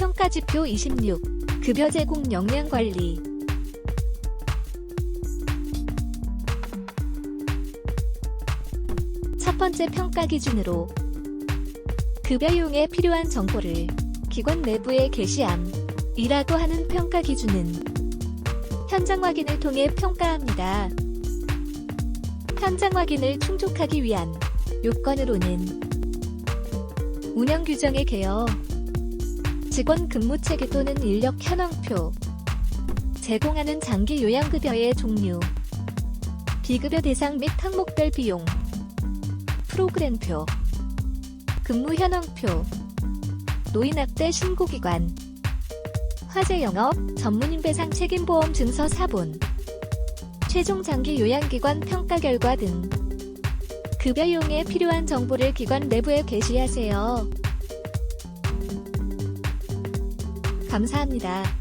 평가지표 26. 급여 제공 역량 관리. 첫 번째 평가 기준으로 급여용에 필요한 정보를 기관 내부에 게시함. 이라고 하는 평가 기준은 현장 확인을 통해 평가합니다. 현장 확인을 충족하기 위한 요건으로는 운영 규정의 개요, 직원 근무 체계 또는 인력 현황표, 제공하는 장기 요양급여의 종류, 비급여 대상 및 항목별 비용, 프로그램표, 근무 현황표, 노인학대 신고기관, 화재 영업, 전문인 배상 책임보험 증서 사본, 최종 장기 요양기관 평가 결과 등 급여용에 필요한 정보를 기관 내부에 게시하세요. 감사합니다.